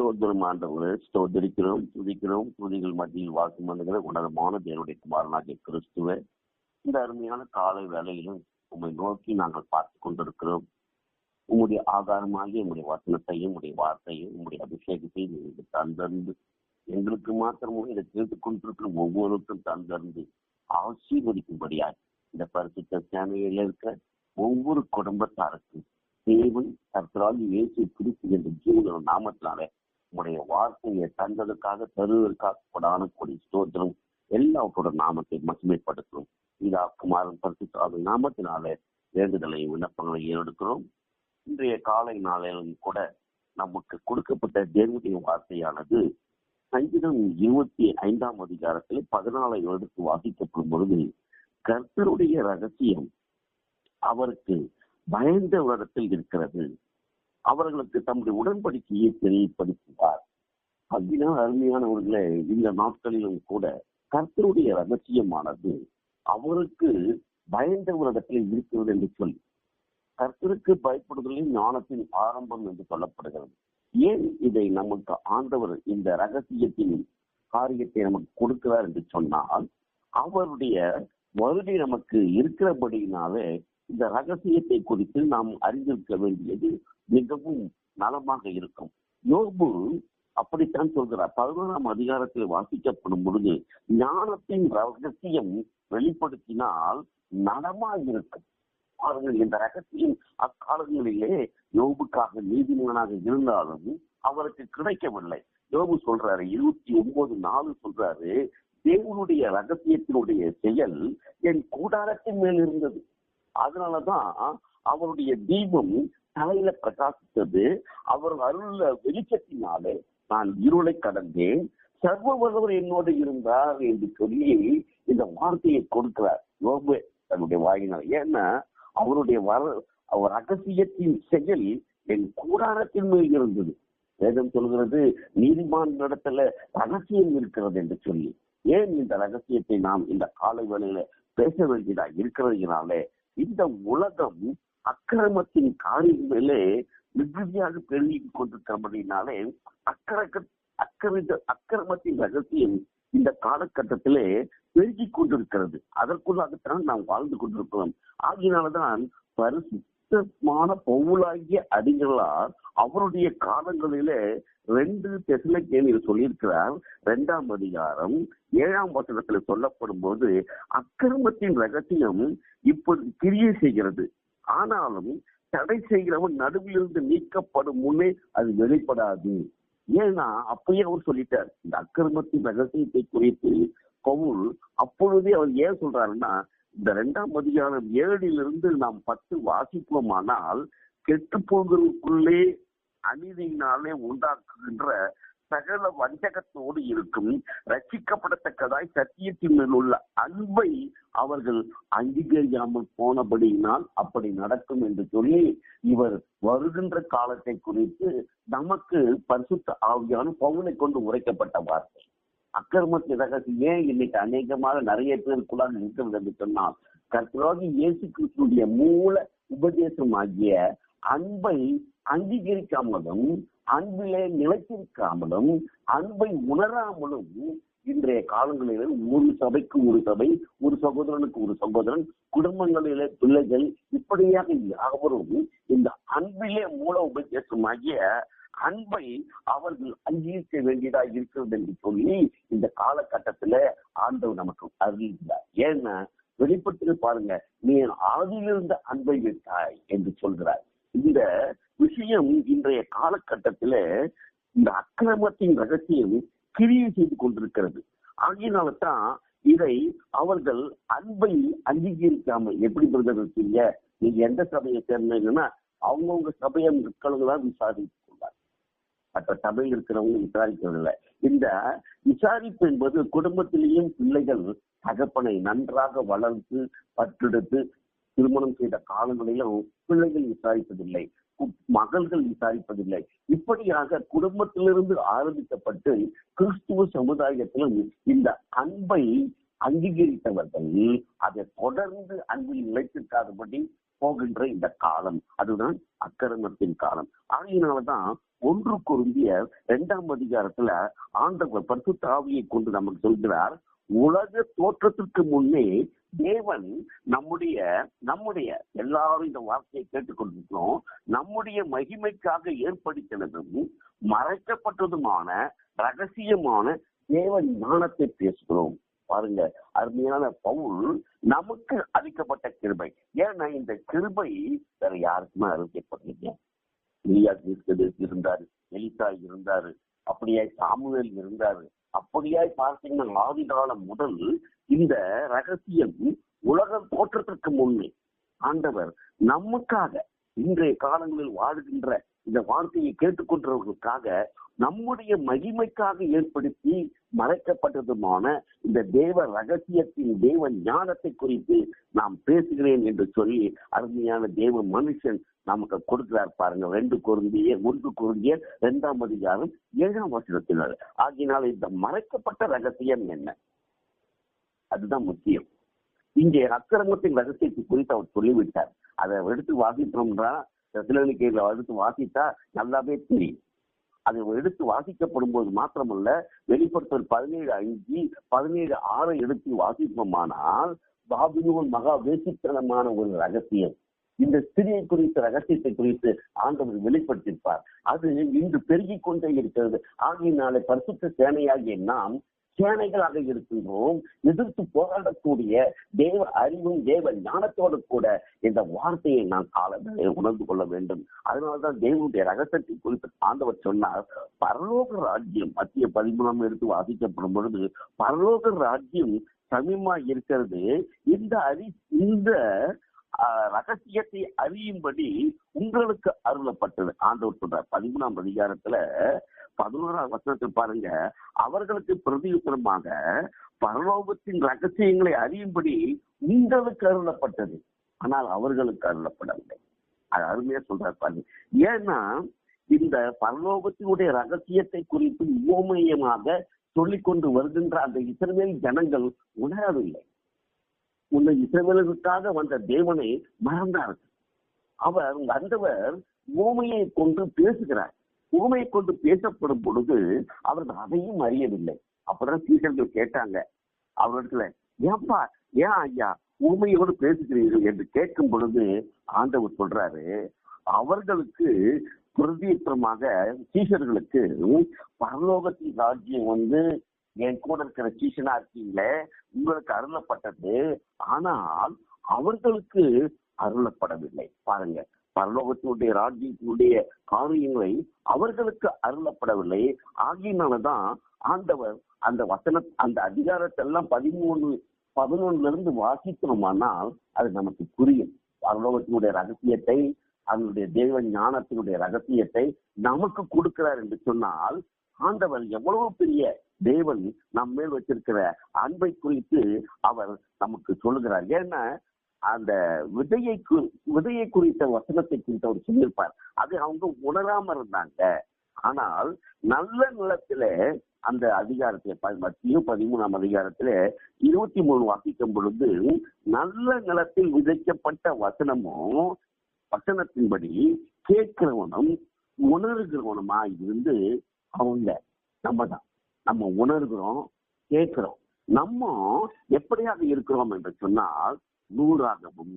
ஸ்தோத்திரம் ஆண்டவரே ஸ்தோத்தரிக்கிறோம் துதிக்கிறோம் துதிகள் மத்தியில் வாசம் பண்ணுகிற உன்னதமான தேவனுடைய குமாரனாகிய கிறிஸ்துவ இந்த அருமையான காலை வேலையிலும் உண்மை நோக்கி நாங்கள் பார்த்து கொண்டிருக்கிறோம். உங்களுடைய ஆதாரமாகி உங்களுடைய வசனத்தையும் உங்களுடைய வார்த்தையும் உங்களுடைய அபிஷேகத்தையும் எங்களுக்கு தந்தந்து எங்களுக்கு மாத்திரமும் இதை கேட்டுக் கொண்டிருக்கிற ஒவ்வொருக்கும் தந்தந்து ஆசீர்வதிக்கும்படியாய் இந்த பரிசுத்த சேனையில் இருக்கிற ஒவ்வொரு குடும்பத்தாருக்கும் தேவன் கர்த்தரால் இயேசு கிறிஸ்து என்ற ஜீவன நாமத்தினாலே உடைய வார்த்தையை தந்ததற்காக தருவதற்காக கொடான கொடி ஸ்தோத்திரம் எல்லாவற்றோட நாமத்தை மகிமைப்படுத்தும் இதா குமாரன் பரிசுத்தாவின் நாமத்தினாலே வேண்டுதலையும் விண்ணப்பங்களை ஏறெடுக்கிறோம். இன்றைய காலை நாளிலும் கூட நமக்கு கொடுக்கப்பட்ட தேவனுடைய வார்த்தையானது சங்கீதம் இருபத்தி ஐந்தாம் அதிகாரத்தில் பதினாலை எடுத்து வாசிக்கப்படும் பொழுது கர்த்தருடைய ரகசியம் அவருக்கு பயந்த இடத்தில் இருக்கிறது. அவர்களுக்கு தம்முடைய உடன்படிக்கையை தெரியப்படுத்துவார். அதனால் அருமையானவர்களே இந்த நாட்களிலும் கூட கர்த்தருடைய ரகசியமானது அவருக்கு பயந்த ஒரு இடத்தில் இருக்கிறது என்று சொல்லி கர்த்தருக்கு பயப்படுதலே ஞானத்தின் ஆரம்பம் என்று சொல்லப்படுகிறது. ஏன் இதை நமக்கு ஆண்டவர் இந்த ரகசியத்தின் காரியத்தை நமக்கு கொடுக்கிறார் என்று சொன்னால் அவருடைய வருடி நமக்கு இருக்கிறபடியினாலே இந்த ரகசியத்தை குறித்து நாம் அறிந்திருக்க வேண்டியது மிகவும் நலமாக இருக்கும். யோபு அப்படித்தான் சொல்கிறார். பதினோராம் அதிகாரத்தில் வாசிக்கப்படும் பொழுது ஞானத்தின் ரகசியம் வெளிப்படுத்தினால் நலமாக இருக்கும். பாருங்கள் இந்த ரகசியம் அக்காலங்களிலே யோபுக்காக நீதிமன்றனாக இருந்தாலும் அவருக்கு கிடைக்கவில்லை. யோபு சொல்றாரு இருபத்தி ஒன்பது நாலு சொல்றாரு தேவனுடைய ரகசியத்தினுடைய செயல் என் கூடாரத்தின் மேல் இருந்தது. அதனாலதான் அவருடைய தீபம் தலையில பிரகாசித்தது. அவர் அருள வெளிச்சத்தினாலே நான் இருளை கடந்தேன். சர்வ வல்லவர் என்னோடு இருந்தார் என்று சொல்லி இந்த வார்த்தையை கொடுக்கிறார் யோபு தன்னுடைய வாயினால். ஏன்னா அவருடைய வர அவர் ரகசியத்தின் செயல் என் கூடாரத்தின் மேல் இருந்தது. வேதம் சொல்கிறது நீதிமான் இடத்துல ரகசியம் இருக்கிறது என்று சொல்லி. ஏன் இந்த ரகசியத்தை நாம் இந்த காலை வேளையில பேச வேண்டியதா இருக்கிறதுனாலே இந்த உலகம் அக்கிரமத்தின் காரியங்களே மிகுதியாக பெருகி கொண்டிருக்கிறபடினாலே அக்கரக அக்கிரமித்த அக்கிரமத்தின் ரகசியம் இந்த காலகட்டத்திலே பெருகி கொண்டிருக்கிறது. அதற்குள்ளாகத்தான் நாம் வாழ்ந்து கொண்டிருக்கிறோம். ஆகினால்தான் பரிசுத்தமான பவுலாகிய அடிகளார் அவருடைய காலங்களிலே ரெண்டு தெசலக்கேணியில் சொல்லியிருக்கிறார். இரண்டாம் அதிகாரம் ஏழாம் வசனத்தில் சொல்லப்படும் போது அக்கிரமத்தின் ரகசியம் இப்போது கிரியை செய்கிறது. ஆனாலும் தடை செய்கிறவன் நடுவிலிருந்து நீக்கப்படும் முன்னே அது வெளிப்படாது. ஏன்னா அப்பயே அவர் சொல்லிட்டார் இந்த அக்கிரமத்தின் ரகசியத்தை குறித்து பவுல் அப்பொழுதே அவர் ஏன் சொல்றாருன்னா இந்த இரண்டாம் அதிகாரம் ஏழிலிருந்து நாம் பத்து வாசிப்போமானால் கெட்டு போகிறதுக்குள்ளே அநீதியினாலே உண்டாக்குகின்ற சகல வஞ்சகத்தோடு இருக்கும் ரட்சிக்கப்படத்தக்கதாய் சத்தியத்தின் மேல் உள்ள அன்பை அவர்கள் அங்கீகரியாமல் போனபடியினால் அப்படி நடக்கும் என்று சொல்லி இவர் வருகின்ற காலத்தை குறித்து நமக்கு பரிசுத்த ஆவியான பவுனை கொண்டு உரைக்கப்பட்ட வார்த்தை. அக்கிரமத்தை ரகசியம் ஏன் இன்னைக்கு அநேகமாக நிறைய பேருக்குள்ளாக இருக்கிறது என்று சொன்னால் கர்த்தராகி இயேசு கிறிஸ்துடைய மூல உபதேசம் ஆகிய அன்பை அங்கீகரிக்காமலும் அன்பிலே நிலைத்திருக்காமலும் அன்பை உணராமலும் இன்றைய காலங்களிலே ஒரு சபைக்கு ஒரு சபை ஒரு சகோதரனுக்கு ஒரு சகோதரன் குடும்பங்களிலே பிள்ளைகள் இப்படியாக யாவரும் இந்த அன்பிலே மூல உபதேசமாகிய அன்பை அவர்கள் அங்கீகரிக்க வேண்டியதா இருக்கிறது என்று சொல்லி இந்த காலகட்டத்துல ஆண்டவர் நமக்கு அறிவிக்கிறார் ஏன்னா வெளிப்பட்டு பாருங்க நீ ஆதியிலிருந்த அன்பை விட்டாய் என்று சொல்கிறார். இந்த விஷயம் இன்றைய காலகட்டத்துல இந்த அக்கிரமத்தின் ரகசியம் கிரியை செய்து கொண்டிருக்கிறது. ஆகியனால்தான் இதை அவர்கள் அன்பை அங்கீகரிக்காம எப்படி பிரதர்சிங்க நீங்க எந்த சபையை சேர்ந்தீங்கன்னா அவங்கவுங்க சபையை மக்கள்தான் விசாரித்துக் மற்ற சபையில் இருக்கிறவங்க விசாரிக்கவில்லை. இந்த விசாரிப்பு என்பது குடும்பத்திலேயும் பிள்ளைகள் தகப்பனை நன்றாக வளர்த்து பற்றெடுத்து திருமணம் செய்த காலங்களிலும் பிள்ளைகள் விசாரிப்பதில்லை. மகள்கள் விசாரிப்பதில்லை. இப்படியாக குடும்பத்திலிருந்து ஆரம்பிக்கப்பட்டு கிறிஸ்துவ சமுதாயத்திலும் இந்த அன்பை அங்கீகரித்தவர்கள் அதை தொடர்ந்து அன்பில் நிலைத்திருக்காதபடி போகின்ற இந்த காலம். அதுதான் அக்கிரமத்தின் காலம். ஆகையினாலதான் ஒன்று குருந்திய இரண்டாம் அதிகாரத்துல ஆண்டவர் பரிசுத்த கொண்டு நமக்கு சொல்கிறார் உலக தோற்றத்திற்கு முன்னே தேவன் நம்முடைய நம்முடைய எல்லாரும் இந்த வார்த்தையை கேட்டுக்கொண்டிருக்கிறோம் நம்முடைய மகிமைக்காக ஏற்படுத்தினதும் மறைக்கப்பட்டதுமான ரகசியமான தேவ ஞானத்தை பேசுகிறோம். பாருங்க அருமையான பவுல் நமக்கு அளிக்கப்பட்ட கிருபை. ஏன்னா இந்த கிருபை வேற யாருக்குமே அளிக்கப்படலைங்க. எலியா இருந்தாரு எலிசா இருந்தாரு அப்படியாய் சாமுவேல் இருந்தாரு அப்படியாய் பார்த்தீங்கன்னா ஆதி காலம் முதல் இந்த ரகசியம் உலக தோற்றத்திற்கு முன்னே. ஆண்டவர் நமக்காக இன்றைய காலங்களில் வாழ்கின்ற இந்த வார்த்தையை கேட்டுக்கொண்டவர்களுக்காக நம்முடைய மகிமைக்காக ஏற்படுத்தி மறைக்கப்பட்டதுமான இந்த தேவ ரகசியத்தின் தேவ ஞானத்தை குறித்து நாம் பேசுகிறேன் என்று சொல்லி அருமையான தேவ மனுஷன் நமக்கு கொடுக்கிறார் பாருங்க. ரெண்டு குருந்திய ஒன்று குருந்திய இரண்டாம் அதிகாரம் ஏழாம் வசனத்தினர். ஆகினால் இந்த மறைக்கப்பட்ட ரகசியம் என்ன? அதுதான் முக்கியம். இங்கே அக்கிரமத்தின் ரகசியத்தை குறித்து அவர் சொல்லிவிட்டார். அதை எடுத்து வாசித்தோம்னா சிலனிக்கையில எடுத்து வாசித்தா நல்லாவே தெரியும். அதை எடுத்து வாசிக்கப்படும் போது மாத்திரமல்ல வெளிப்படுத்தல் பதினேழு அஞ்சு பதினேழு ஆறை எடுத்து வாசிப்போமானால் பாபிலோன் மகா வேசித்தனமான ஒரு ரகசியம். இந்த ஸ்திரியை குறித்த ரகசியத்தை குறித்து ஆண்டவர் வெளிப்படுத்தியிருப்பார். அது இன்று பெருகிக் கொண்டே இருக்கிறது. ஆகையினாலே பரிசுத்த சேனையாகிய நாம் சேனைகளாக இருக்கின்றோம் எதிர்த்து போராடக்கூடிய தேவ அறிவும் தேவ ஞானத்தோடு கூட இந்த வார்த்தையை நான் காலங்களை உணர்ந்து கொள்ள வேண்டும். அதனால்தான் தேவனுடைய ரகசியத்தை குறித்து ஆண்டவர் சொன்னார் பரலோக ராஜ்யம் மத்திய பதிமூணாம் எடுத்து வாசிக்கப்படும் பொழுது பரலோக ராஜ்யம் சமீமா இருக்கிறது. இந்த அறி இந்த ரகசியத்தை அறியும்படி உங்களுக்கு அருளப்பட்டது. ஆண்டவர் சொல்றார் பதிமூணாம் அதிகாரத்துல பதினோராம் வசனத்தில் பாருங்க. அவர்களுக்கு பிரதியுத்தரமாக பரலோகத்தின் ரகசியங்களை அறியும்படி உங்களுக்கு அருளப்பட்டது. ஆனால் அவர்களுக்கு அருளப்படவில்லை. அது அருமையா சொல்றாரு பாருங்க. ஏன்னா இந்த பரலோகத்தினுடைய ரகசியத்தை குறித்து ஓமயமாக சொல்லிக்கொண்டு வருகின்ற அந்த இஸ்ரவேல் ஜனங்கள் உணரவில்லை. உன்னை இஸ்ரவேலுக்காக வந்த தேவனை மறந்தார்கள். அவர் வந்தவர் ஓமையை கொண்டு பேசுகிறார். உண்மையை கொண்டு பேசப்படும் பொழுது அவர்கள் அதையும் அறியவில்லை. அப்பதான் சீசர்கள் கேட்டாங்க. அவரிடத்துல ஏன்பா ஏன் ஐயா உண்மையோடு பேசுகிறீர்கள்? என்று கேட்கும் பொழுது ஆண்டவர் சொல்றாரு அவர்களுக்கு பிரதியுத்தரமாக சீஷர்களுக்கு பரலோகத்தின் ராஜ்யம் வந்து என் கூட இருக்கிற சீசனா இருக்கீங்களே உங்களுக்கு அருளப்பட்டது. ஆனால் அவர்களுக்கு அருளப்படவில்லை. பாருங்க பரலோகத்தினுடைய ராஜ்யத்தினுடைய காரியங்களை அவர்களுக்கு அருளப்படவில்லை. ஆகியனாலதான் ஆண்டவர் அந்த வசன அந்த அதிகாரத்தை எல்லாம் பதிமூணு பதினொன்னுல இருந்து வாசித்தோமானால் அது நமக்கு புரியும். பரலோகத்தினுடைய ரகசியத்தை அதனுடைய தேவ ஞானத்தினுடைய ரகசியத்தை நமக்கு கொடுக்கிறார் என்று சொன்னால் ஆண்டவர் எவ்வளவு பெரிய தேவன் நம்ம மேல் வச்சிருக்கிற அன்பை குறித்து அவர் நமக்கு சொல்லுகிறார். ஏன்னா அந்த விதையை விதையை குறித்த வசனத்தை குறித்து அவர் சொல்லியிருப்பார். அது அவங்க உணராம இருந்தாங்க. ஆனால் நல்ல நிலத்துல அந்த அதிகாரத்துல மத்தியும் பதிமூணாம் அதிகாரத்துல இருபத்தி மூணு வாசிக்கும் பொழுது நல்ல நிலத்தில் விதைக்கப்பட்ட வசனமும் வசனத்தின்படி கேட்கிறவனும் உணர்கிறவனுமா இருந்து அவங்க நம்ம தான் நம்ம உணர்கிறோம் கேட்கிறோம். நம்ம எப்படியாக இருக்கிறோம் என்று சொன்னால் நூறாகவும்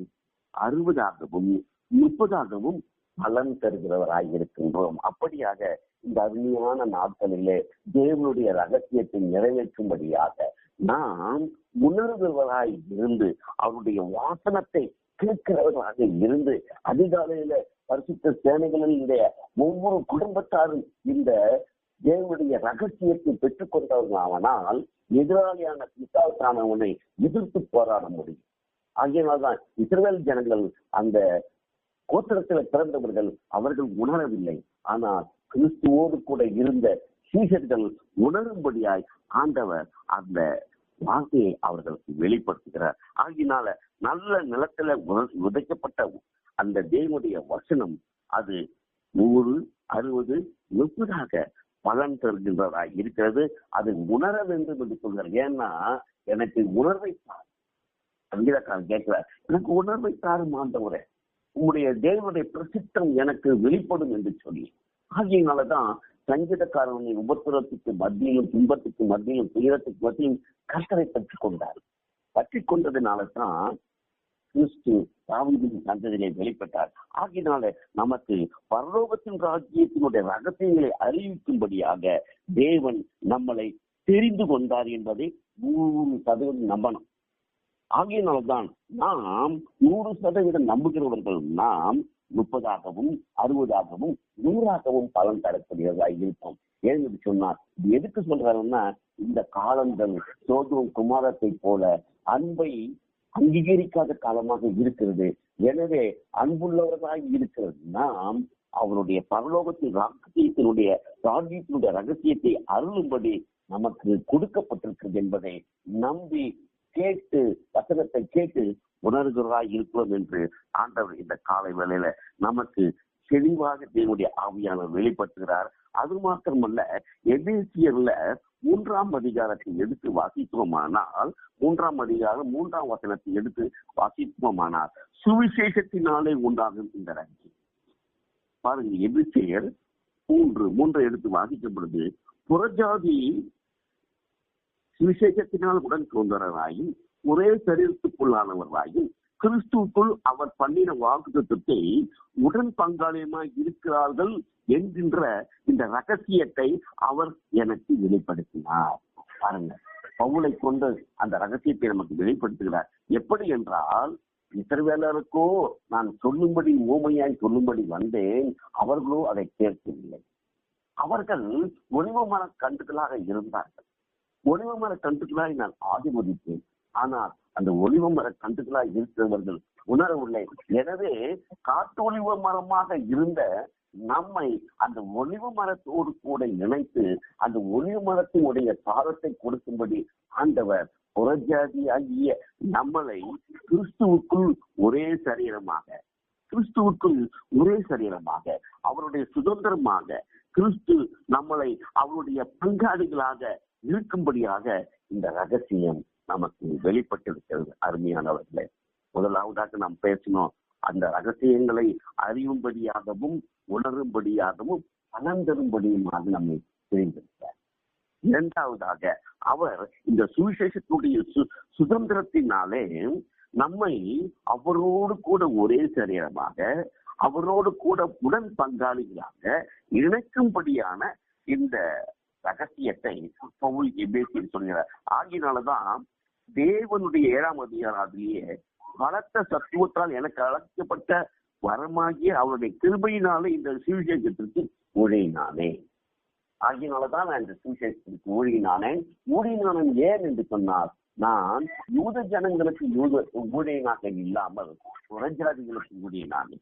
அறுபதாகவும் முப்பதாகவும் பலன் தருகிறவராய் இருக்கின்றோம் அப்படியாக இந்த அருமையான நாட்களிலே தேவனுடைய ரகசியத்தை நிறைவேற்றும்படியாக நாம் உணர்வுகளாய் இருந்து அவருடைய வாசனத்தை கேட்கிறவர்களாக இருந்து அதிகாலையில பரிசுத்த சேனைகளினுடைய ஒவ்வொரு குடும்பத்தாரும் இந்த தேவனுடைய ரகசியத்தை பெற்றுக் கொண்டவர்களானால் எதிராளியான பிசாசானவனை எதிர்த்து போராட முடியும். ஆகியனால்தான் இஸ்ரேல் ஜனங்கள் அந்த கோத்திரத்தில் பிறந்தவர்கள் அவர்கள் உணரவில்லை. ஆனால் கிறிஸ்துவோடு கூட இருந்த சீசர்கள் உணரும்படியாய் ஆண்டவர் அந்த வார்த்தையை அவர்களுக்கு வெளிப்படுத்துகிறார். ஆகினால நல்ல நிலத்துல விதைக்கப்பட்ட அந்த தேவனுடைய வசனம் அது நூறு அறுபது முப்பதாக பலன் தருகின்றதா இருக்கிறது. அது உணர வேண்டும் என்று சொல்கிறார். ஏன்னா எனக்கு உணர்வை சங்கீதக்காரன் கேட்கிறார் எனக்கு உணர்வை தாரும் ஆண்டவரே உங்களுடைய தேவனுடைய பிரசித்தம் எனக்கு வெளிப்படும் என்று சொல்லி. ஆகியனாலதான் சங்கீதக்காரனை உபத்திரத்துக்கு மத்தியிலும் துன்பத்துக்கு மத்தியிலும் துயரத்துக்கு மத்தியும் கர்த்தரை பற்றிக் கொண்டார் பற்றி கொண்டதுனால தான் கிறிஸ்து தாவிதின் சந்ததியிலே வெளிப்பட்டார். ஆகினால நமக்கு பரலோகத்தின் ராஜ்யத்தினுடைய ரகசியங்களை அறிவிக்கும்படியாக தேவன் நம்மளை தெரிந்து கொண்டார் என்பதை நூறு சதவீதம் நம்பணும். ஆகியனால்தான் நாம் நூறு சதவீதம் நம்புகிறவர்கள் நாம் முப்பதாகவும் அறுபதாகவும் நூறாகவும் பலன் தரக்கூடியவர்களாக இருப்போம். ஏன் என்று சொன்னார் எதுக்கு சொல்றாருன்னா இந்த காலங்கள் சோதுவும் குமாரத்தை போல அன்பை அங்கீகரிக்காத காலமாக இருக்கிறது. எனவே அன்புள்ளவர்களாக இருக்கிறது. நாம் அவருடைய பரலோகத்தின் ரகசியத்தினுடைய ராஜ்யத்தினுடைய ரகசியத்தை அருளும்படி நமக்கு கொடுக்கப்பட்டிருக்கிறது என்பதை நம்பி கேட்டு வசனத்தை கேட்டு உணர்கிறதாய் இருக்கிறோம் என்று ஆண்டவர் இந்த காலை வேளையில நமக்கு தெளிவாக தேவனுடைய ஆவியானவர் வெளிப்படுத்துகிறார். அது மாத்திரமல்ல எபேசியர்ல மூன்றாம் அதிகாரத்தை எடுத்து வாசித்தோமானால் மூன்றாம் அதிகாரம் மூன்றாம் வசனத்தை எடுத்து வாசித்தோமானால் சுவிசேஷத்தினாலே உண்டாகும் இந்த ரகசியம் பாருங்க எதிர்த்தியர் மூன்று மூன்றை எடுத்து வாசிக்கும் பொழுது புறஜாதி சுவிசேஷத்தினால் உடன் தோன்றவராயும் ஒரே சரீரத்துக்குள்ளானவராயும் கிறிஸ்துவுக்குள் அவர் பண்ணின வாக்குத்தத்தை உடன் பங்காளியமாய் இருக்கிறார்கள் என்கின்ற இந்த ரகசியத்தை அவர் எனக்கு வெளிப்படுத்தினார். பாருங்க பவுலை கொண்டு அந்த ரகசியத்தை நமக்கு வெளிப்படுத்துகிறார். எப்படி என்றால் இசைவேலருக்கோ நான் சொல்லும்படி ஊமையாய் சொல்லும்படி வந்தேன் அவர்களோ அதை கேட்கவில்லை. அவர்கள் ஒளிவ மன கண்டுகளாக இருந்தார்கள். ஒளிவ மர கண்டுகளாய் நான் ஆதிபதித்தேன் ஆனால் அந்த ஒளிவ மர கண்டுகளாய் இருக்கிறவர்கள் உணரவில்லை. எனவே காட்டு ஒளிவ மரமாக இருந்த நம்மை அந்த ஒளிவு மரத்தோடு கூட இணைத்து அந்த ஒளிவு மரத்தினுடைய சாரத்தை கொடுக்கும்படி ஆண்டவர் புறஜாதி ஆகிய நம்மளை கிறிஸ்துவுக்குள் ஒரே சரீரமாக கிறிஸ்துவுக்குள் ஒரே சரீரமாக அவருடைய சுதந்திரமாக கிறிஸ்து நம்மளை அவருடைய பங்காளிகளாக இருக்கும்படியாக இந்த ரகசியம் நமக்கு வெளிப்பட்டிருக்கிறது அருமையானவர்களே. முதலாவதாக நாம் பேசணும் அந்த ரகசியங்களை அறியும்படியாகவும் உணரும்படியாகவும் பலந்தரும்படியுமாக நம்மை தெரிந்திருக்கிறார் இரண்டாவதாக அவர் இந்த சுவிசேஷத்துடைய சு- சுதந்திரத்தினாலே நம்மை அவரோடு கூட ஒரே சரீரமாக அவரோடு கூட உடன் பங்காளிகளாக இணைக்கும்படியான இந்த ரகசியத்தை பவுல் எபேசியில் சொல்கிறார். ஆகினாலதான் தேவனுடைய ஏழாம் அதிகாரத்திலேயே பலத்த சத்துவத்தால் எனக்கு அழைக்கப்பட்ட வரமாகிய அவருடைய கிருபையினாலே இந்த சுவிசேஷத்திற்கு ஊழியினானே. ஆகியனாலதான் நான் இந்த சுவிசேஷத்திற்கு ஊழியினானேன். ஊழியினானன் ஏன் என்று சொன்னார் நான் யூத ஜனங்களுக்கு யூத ஊழியனாக இல்லாமல் புறஜாதிகளுக்கு ஊழியனானே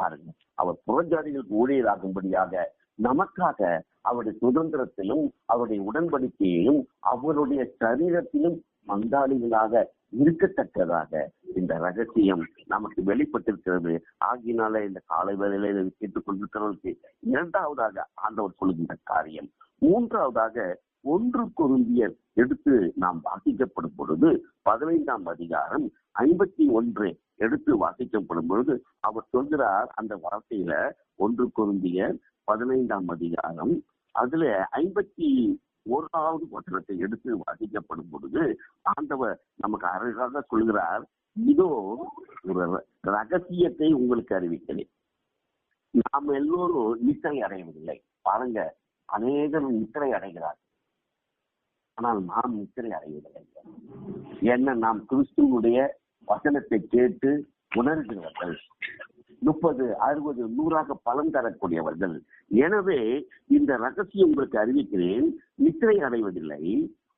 பாருங்க அவர் புறஜாதிகளுக்கு ஊழியராகும்படியாக நமக்காக அவருடைய சுதந்திரத்திலும் அவருடைய உடன்படிக்கையிலும் அவருடைய சரீரத்திலும் மந்தாளிகளாக இருக்கத்தக்கதாக இந்த ரகசியம் நமக்கு வெளிப்பட்டிருக்கிறது. ஆகினால இந்த காலை வேலையில இதை கேட்டுக் கொண்டிருக்கிறவர்களுக்கு இரண்டாவதாக ஆண்டவர் சொல்லுகின்ற காரியம். மூன்றாவதாக ஒன்று குருந்தியர் எடுத்து நாம் வாசிக்கப்படும் பொழுது பதினைந்தாம் அதிகாரம் ஐம்பத்தி ஒன்று எடுத்து வாசிக்கப்படும் பொழுது அவர் சொல்கிறார் அந்த வார்த்தையில ஒன்று குருந்தியர் பதினைந்தாம் அதிகாரம் அதுல ஐம்பத்தி ஓராவது வசனத்தை எடுத்து வாசிக்கப்படும் பொழுது ஆண்டவர் நமக்கு அழகாக சொல்கிறார் இதோ ஒரு ரகசியத்தை உங்களுக்கு அறிவிக்கிறேன். நாம் எல்லோரும் நித்திரை அடையவில்லை பாருங்க அநேகர் நித்திரை அடைகிறார் ஆனால் நாம் நித்திரை அடையவில்லை என்ன நாம் கிறிஸ்துவனுடைய வசனத்தை கேட்டு உணர்கிறவர்கள்? முப்பது அறுபது நூறாக பலன் தரக்கூடியவர்கள். எனவே இந்த ரகசியம் உங்களுக்கு அறிவிக்கிறேன். நித்திரை அடைவதில்லை.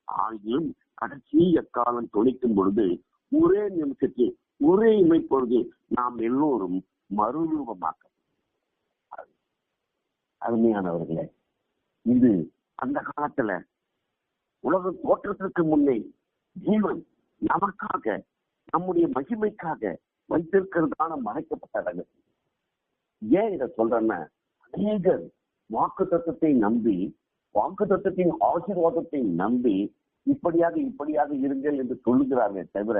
ஆகியும் கடைசி எக்காலம் தொழிக்கும் பொழுது ஒரே நிமிஷத்தில் ஒரே இமைப்பொழுது நாம் எல்லோரும் மறுரூபமாக்க அருமையானவர்களே இது அந்த காலத்துல உலக தோற்றத்திற்கு முன்னே ஜீவன் நமக்காக நம்முடைய மகிமைக்காக வைத்திருக்கிறதான மறைக்கப்பட்ட ரகசியம். ஏன் இதை சொல்றேன்னா அநேகர் வாக்கு தத்துவத்தை நம்பி வாக்கு தத்துவத்தின் ஆசீர்வாதத்தை நம்பி இப்படியாக இப்படியாக இருங்கள் என்று சொல்லுகிறார்கள் தவிர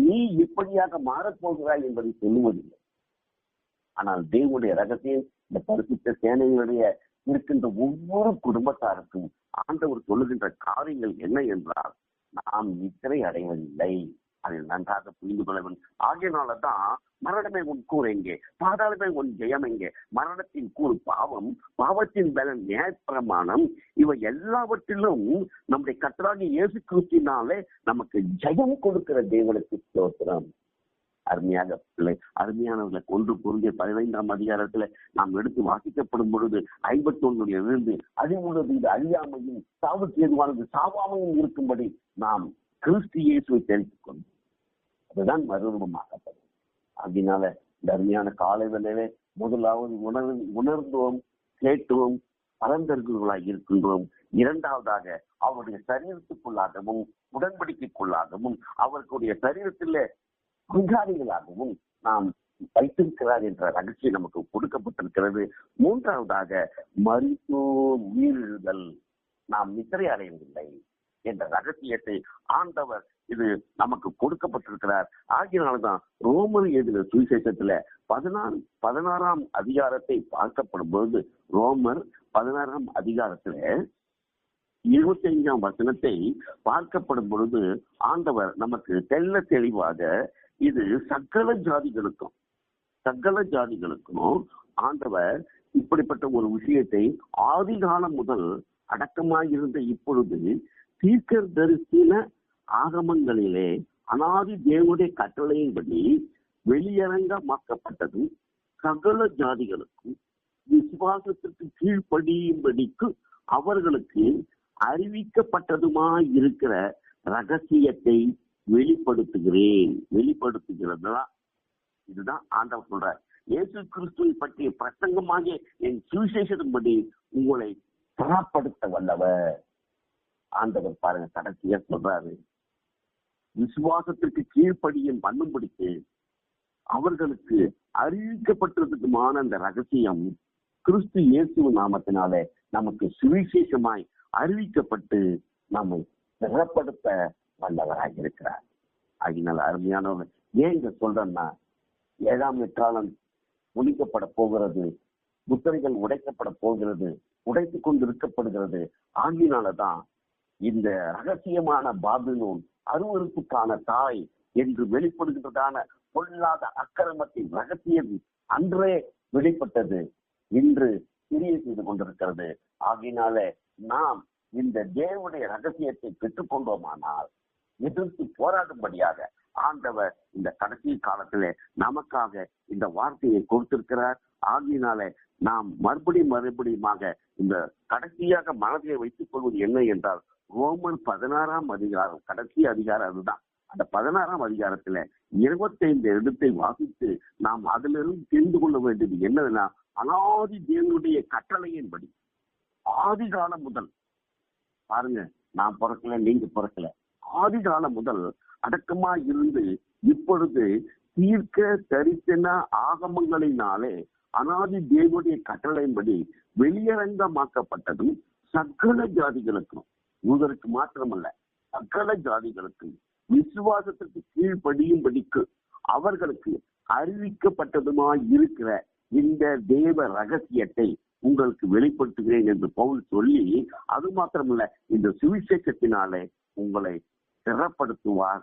நீ இப்படியாக மாறப்போகிறாய் என்பதை சொல்லுவதில்லை. ஆனால் தேவனுடைய ரகசியம் இந்த பரிசுத்த சேனைகளுடைய இருக்கின்ற ஒவ்வொரு குடும்பத்தாருக்கும் ஆண்டவர் சொல்லுகின்ற காரியங்கள் என்ன என்றால் நாம் இத்திரை அடைவதில்லை. அதை நன்றாக புரிந்து கொள்ள வேண்டும். ஆகையினாலதான் மரணமே உன் கூறு எங்கே? பாதாளமே உன் ஜெயம் எங்கே? மரணத்தின் கூறு பாவம் பாவத்தின் பலன் நியாயப்பிரமாணம் இவை எல்லாவற்றிலும் நம்முடைய கத்தராகி இயேசு கிறிஸ்தினாலே நமக்கு ஜெயம் கொடுக்கிற தேவனுக்கு ஸ்தோத்திரம். அருமையாக பிள்ளை அருமையானவர்களை கொன்று பொருந்திய பதினைந்தாம் அதிகாரத்துல நாம் எடுத்து வாசிக்கப்படும் பொழுது ஐம்பத்தி ஒன்னுடைய இருந்து அதிமுள்ளது இது அழியாமையும் சாவுக்கு ஏதுவானது சாவாமையும் இருக்கும்படி நாம் கிறிஸ்து இயேசுவை தெரிவித்துக் கொண்டோம் அதுதான் மறுரூபமாகப்படும் அதனால இந்த அருமையான காலை வேலையிலே முதலாவது உணர் உணர்ந்தோம் கேட்டோம் பலந்தர்களாய் இருக்கின்றோம். இரண்டாவதாக அவருடைய சரீரத்துக்குள்ளாகவும் உடன்படிக்கைக்குள்ளாகவும் அவர்களுடைய சரீரத்திலே பங்காளிகளாகவும் நாம் வைத்திருக்கிறார் என்ற ரகசியம் நமக்கு கொடுக்கப்பட்டிருக்கிறது. மூன்றாவதாக மருத்துவ உயிரிழுதல் நாம் நித்திரை அடையவில்லை என்ற ரகசியத்தை ஆண்டவர் இது நமக்கு கொடுக்கப்பட்டிருக்கிறார். ஆகியனால்தான் ரோமர் எழுதின சுவிசேஷத்துல பதினாறு பதினாறாம் அதிகாரத்தை பார்க்கப்படும் பொழுது ரோமர் பதினாறாம் அதிகாரத்துல இருபத்தி ஐந்தாம் வசனத்தை பார்க்கப்படும் பொழுது ஆண்டவர் நமக்கு தெல்ல தெளிவாக இது சகல ஜாதிகளுக்கும் சகல ஜாதிகளுக்கும் ஆண்டவர் இப்படிப்பட்ட ஒரு விஷயத்தை ஆதிகாலம் முதல் அடக்கமாயிருந்த இப்பொழுது தீர்க்க தரிசின ஆகமங்களிலே அனாதி தேவனுடைய கட்டளையின்படி வெளியரங்கமாக்கப்பட்டதும் சகல ஜாதிகளுக்கும் விசுவாசத்திற்கு கீழ்ப்படியும்படிக்கு அவர்களுக்கு அறிவிக்கப்பட்டதுமா இருக்கிற ரகசியத்தை வெளிப்படுத்துகிறேன். வெளிப்படுத்துகிறதா? இதுதான் ஆண்டவர் சொல்றார். இயேசு கிறிஸ்துவை பற்றிய பிரசங்கமாக என் சுவிசேஷத்தின்படி உங்களை தரப்படுத்த வல்லவர். ஆண்டவர் பாருங்க கடைசியா சொல்றாரு. விசுவாசத்திற்கு கீழ்ப்படியும் பண்ணும்படிக்கு அவர்களுக்கு அறிவிக்கப்பட்டதுக்குமான அந்த ரகசியம் கிறிஸ்து இயேசு நாமத்தினால நமக்கு சுவிசேஷமாய் அறிவிக்கப்பட்டு நம்மை திறப்படுத்த வல்லவராக இருக்கிறார். ஆகினால் அருமையானவர் ஏன் இங்க சொல்றேன்னா ஏழாம் எக்காலம் முடிக்கப்பட போகிறது முத்திரைகள் உடைக்கப்பட போகிறது உடைத்து கொண்டு இருக்கப்படுகிறது. ஆகினாலதான் இந்த ரகசியமான பாபிலோன் அருவருப்புக்கான தாய் என்று வெளிப்படுகின்றதான பொல்லாத அக்கிரமத்தின் ரகசியம் அன்றே வெளிப்பட்டது இன்று தெரிய செய்து கொண்டிருக்கிறது. ஆகினால நாம் இந்த தேவனுடைய ரகசியத்தை பெற்றுக்கொண்டோமானால் எதிர்த்து போராடும்படியாக ஆண்டவர் இந்த கடைசி காலத்திலே நமக்காக இந்த வார்த்தையை கொடுத்திருக்கிறார். ஆகினால நாம் மறுபடியும் மறுபடியுமாக இந்த கடைசியாக மனதிலே வைத்துக் கொள்வது என்ன என்றால் ரோமன் பதினாறாம் அதிகாரம் கடைசி அதிகாரம் அதுதான். அந்த பதினாறாம் அதிகாரத்துல இருபத்தைந்து எழுத்தை வாசித்து நாம் அதிலிருந்து தெரிந்து கொள்ள வேண்டியது என்னதுன்னா அனாதி தேவனுடைய கட்டளையின்படி ஆதி காலம் முதல் பாருங்க நான் பிறக்கல நீங்க பிறக்கல. ஆதி காலம் முதல் அடக்கமா இருந்து இப்பொழுது தீர்க்க தரிசன ஆகமங்களினாலே அனாதி தேவனுடைய கட்டளையின்படி வெளியரங்கமாக்கப்பட்டதும் சகல ஜாதிகளுக்கும். யூதருக்கு மாத்திரமல்ல சகல ஜாதிகளுக்கு விசுவாசத்திற்கு கீழ்ப்படியும்படிக்கு அவர்களுக்கு அறிவிக்கப்பட்டதுமாய் இருக்கிற இந்த தேவ ரகசியத்தை உங்களுக்கு வெளிப்படுத்துகிறேன் என்று பவுல் சொல்லி அது மாத்திரமல்ல இந்த சுவிசேஷத்தினாலே உங்களை சிறப்படுத்துவார்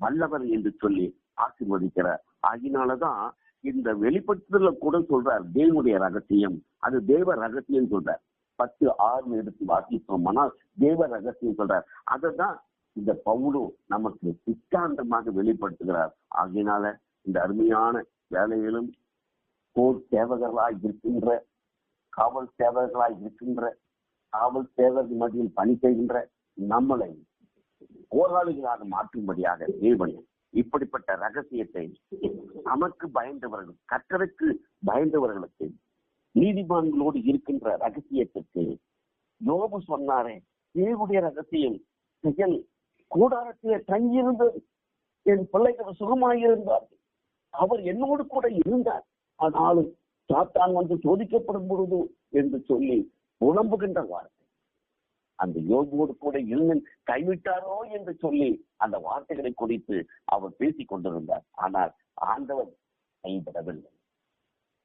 வல்லவர் என்று சொல்லி ஆசிர்வதிக்கிறார் ஆகினாலதான் இந்த வெளிப்படுத்துதல கூட சொல்றார் தேவனுடைய ரகசியம். அது தேவ ரகசியம் சொல்றார். பத்து ஆறு எடுத்து வாசித்தோம்னா தேவ ரகசியம் சொல்றார். அததான் இந்த பவுலும் நமக்கு சித்தாந்தமாக வெளிப்படுத்துகிறார். ஆகையினால இந்த அருமையான வேலையிலும் போர் சேவகர்களாய் இருக்கின்ற காவல் சேவகர்களாய் இருக்கின்ற காவல் சேவகர்கள் மத்தியில் பணி செய்கின்ற நம்மளை போராளிகளாக மாற்றும்படியாக தேவன் இப்படிப்பட்ட ரகசியத்தை நமக்கு பயந்தவர்கள் கற்றலுக்கு பயந்தவர்களுக்கு நீதிமான்களோடு இருக்கின்ற ரகசியத்திற்கு யோபு சொன்னாரே தேவனுடைய ரகசியம் செயல் கூடாரத்திலே தங்கியிருந்து என் பிள்ளைகள் சுகமாயிருந்தார்கள். அவர் என்னோடு கூட இருந்தார். ஆனாலும் சாத்தான் வந்து சோதிக்கப்படும் பொழுது என்று சொல்லி உணம்புகின்ற வார்த்தை. அந்த யோகுவோடு கூட இருந்தன் கைவிட்டாரோ என்று சொல்லி அந்த வார்த்தைகளை குறித்து அவர் பேசிக் கொண்டிருந்தார். ஆனால் ஆண்டவர் கைவிடவில்லை.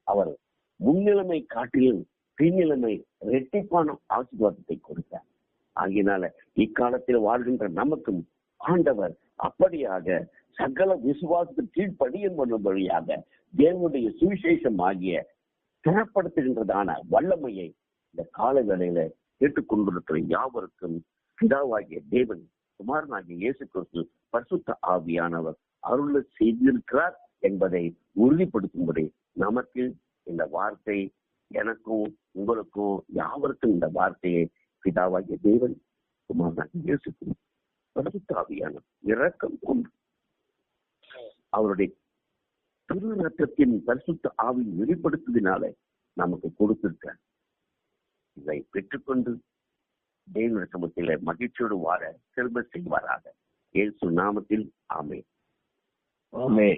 அவர் முன்னிலைமை காட்டிலும் பின்னிலைமை ரெட்டிப்பான ஆசீர்வாதத்தை கொடுத்தார். ஆகினால இக்காலத்தில் வாழ்கின்ற நமக்கும் ஆண்டவர் அப்படியாக சகல விசுவாசத்துக்கு கீழ்ப்படியும் பண்ணும்படியாக தேவனுடைய சுவிசேஷம் ஆகிய திறப்படுத்துகின்றதான வல்லமையை இந்த கால வேளையில கேட்டுக்கொண்டிருக்கிற யாவருக்கும் பிதாவாகிய தேவன் குமாரனாகிய இயேசு கிறிஸ்து பரிசுத்த ஆவியானவர் அருள செய்திருக்கிறார் என்பதை உறுதிப்படுத்தும்படி நமக்கு இந்த வார்த்தை எனக்கும் உங்களுக்கும் யாவருக்கும் இந்த வார்த்தையை பிதாவாகிய தேவன் குமாரனாகிய இயேசு பரிசுத்த இரக்கம் கொண்டு அவருடைய திரு ரத்தத்தின் பரிசுத்த ஆவி வெளிப்படுத்துவதனால நமக்கு கொடுத்திருக்க. இதை பெற்றுக்கொண்டு தேவன சமத்தில மகிழ்ச்சியோடு வாழ திரும்ப செய்வாராக ஏசு நாமத்தில் ஆமே ஆமே